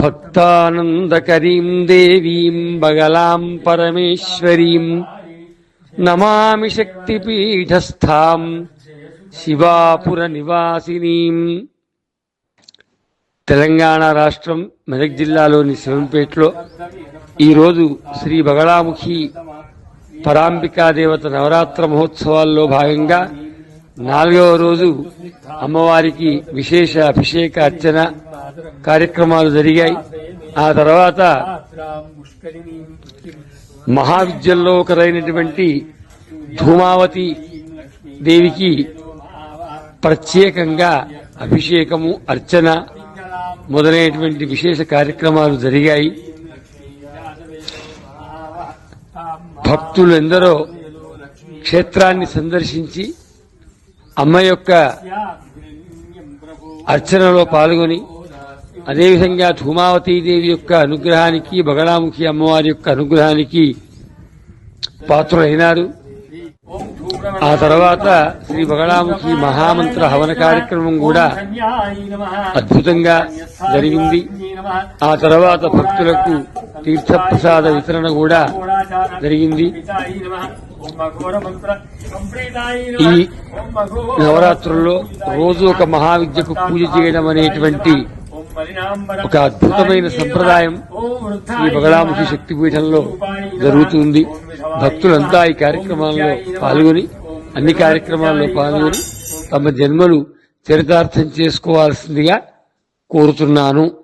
భక్తానందకరీం దేవీం బగలాం పరమేశ్వరీం నమామి శక్తిపీఠస్థాం శివాపుర నివాసినీం తెలంగాణ రాష్ట్రం మెదక్ జిల్లాలోని శివంపేటలో ఈరోజు శ్రీ బగళాముఖి పరాంబికా దేవత నవరాత్ర మహోత్సవాల్లో భాగంగా నాలుగవ రోజు అమ్మవారికి విశేష అభిషేక అర్చన కార్యక్రమాలు జరిగాయి. ఆ తర్వాత మహావిద్యల్లో ఒకరైనటువంటి ధూమావతి దేవికి ప్రత్యేకంగా అభిషేకము అర్చన మొదలైనటువంటి విశేష కార్యక్రమాలు జరిగాయి. భక్తులు ఎందరో క్షేత్రాన్ని సందర్శించి అమ్మ యొక్క అర్చనలో పాల్గొని అదేవిధంగా ధూమావతీదేవి యొక్క అనుగ్రహానికి బగళాముఖి అమ్మవారి యొక్క అనుగ్రహానికి పాత్రులైనారు. ఆ తర్వాత శ్రీ బగళాముఖి మహామంత్ర హవన కార్యక్రమం కూడా అద్భుతంగా జరిగింది. ఆ తర్వాత భక్తులకు తీర్థప్రసాద వితరణ కూడా జరిగింది. ఈ నవరాత్రుల్లో రోజు ఒక మహావిద్యకు పూజ చేయడం అనేటువంటి ఒక అద్భుతమైన సంప్రదాయం శ్రీ బగళాముఖి శక్తిపీఠంలో జరుగుతుంది. భక్తులంతా ఈ కార్యక్రమాల్లో పాల్గొని అన్ని కార్యక్రమాల్లో పాల్గొని తమ జన్మలు చరితార్థం చేసుకోవాల్సిందిగా కోరుతున్నాను.